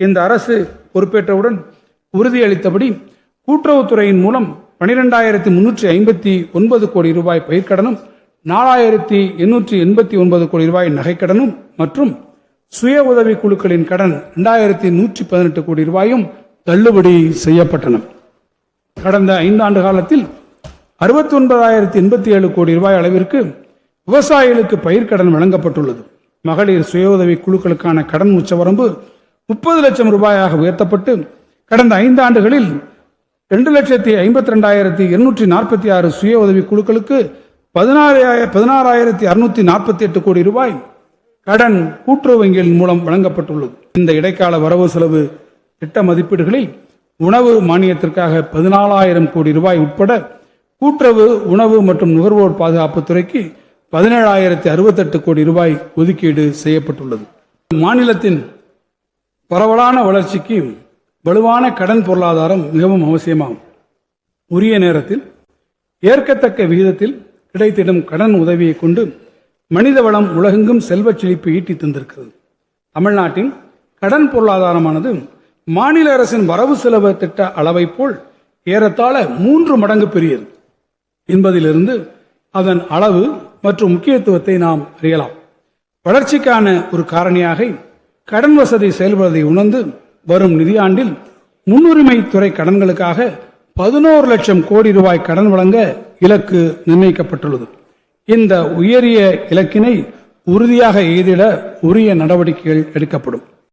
இந்த அரசு பொறுப்பேற்றவுடன் உறுதியளித்தபடி கூட்டுறவுத்துறையின் மூலம் பனிரெண்டாயிரத்தி முன்னூற்றி ஐம்பத்தி ஒன்பது கோடி ரூபாய் பயிர்க்கடனும் நாலாயிரத்தி எண்ணூற்றி எண்பத்தி ஒன்பது கோடி ரூபாய் நகைக்கடனும் மற்றும் சுய உதவி குழுக்களின் கடன் இரண்டாயிரத்தி நூற்றி பதினெட்டு கோடி ரூபாயும் தள்ளுபடி செய்யப்பட்டன. கடந்த ஐந்தாண்டு காலத்தில் அறுபத்தி ஒன்பதாயிரத்தி எண்பத்தி ஏழு கோடி ரூபாய் அளவிற்கு விவசாயிகளுக்கு பயிர்க்கடன் வழங்கப்பட்டுள்ளது. மகளிர் சுய உதவி குழுக்களுக்கான கடன் உச்சவரம்பு முப்பது லட்சம் ரூபாயாக உயர்த்தப்பட்டு கடந்த ஐந்தாண்டுகளில் ரெண்டு லட்சத்தி ஐம்பத்தி ரெண்டாயிரத்தி இருநூற்றி நாற்பத்தி ஆறு சுய உதவி குழுக்களுக்கு பதினாறு பதினாறாயிரத்தி அறுநூத்தி நாற்பத்தி எட்டு கோடி ரூபாய் கடன் கூட்டுறவு வங்கிகள் மூலம் வழங்கப்பட்டுள்ளது. இந்த இடைக்கால வரவு செலவு திட்ட மதிப்பீடுகளில் உணவு மானியத்திற்காக பதினாலாயிரம் கோடி ரூபாய் உட்பட கூட்டுறவு உணவு மற்றும் நுகர்வோர் பாதுகாப்பு துறைக்கு பதினேழாயிரத்தி அறுபத்தெட்டு கோடி ரூபாய் ஒதுக்கீடு செய்யப்பட்டுள்ளது. மாநிலத்தின் பரவலான வளர்ச்சிக்கு வலுவான கடன் பொருளாதாரம் மிகவும் அவசியமாகும் உரிய நேரத்தில் ஏற்கத்தக்க விகிதத்தில் கிடைத்திடும் கடன் உதவியை கொண்டு மனித வளம் உலகெங்கும் செல்வச் செழிப்பு ஈட்டி தந்திருக்கிறது. தமிழ்நாட்டின் கடன் பொருளாதாரமானது மாநில அரசின் வரவு செலவு திட்ட அளவைப் போல் ஏறத்தாழ மூன்று மடங்கு பெரியது. என்பதிலிருந்து அதன் அளவு மற்றும் முக்கியத்துவத்தை நாம் அறியலாம். வளர்ச்சிக்கான ஒரு காரணியாக கடன் வசதி செயல்படுவதை உணர்ந்து வரும் நிதியாண்டில் முன்னுரிமை துறை கடன்களுக்காக பதினோரு லட்சம் கோடி ரூபாய் கடன் வழங்க இலக்கு நிர்ணயிக்கப்பட்டுள்ளது. இந்த உயரிய இலக்கினை உறுதியாக எய்திட உரிய நடவடிக்கைகள் எடுக்கப்படும்.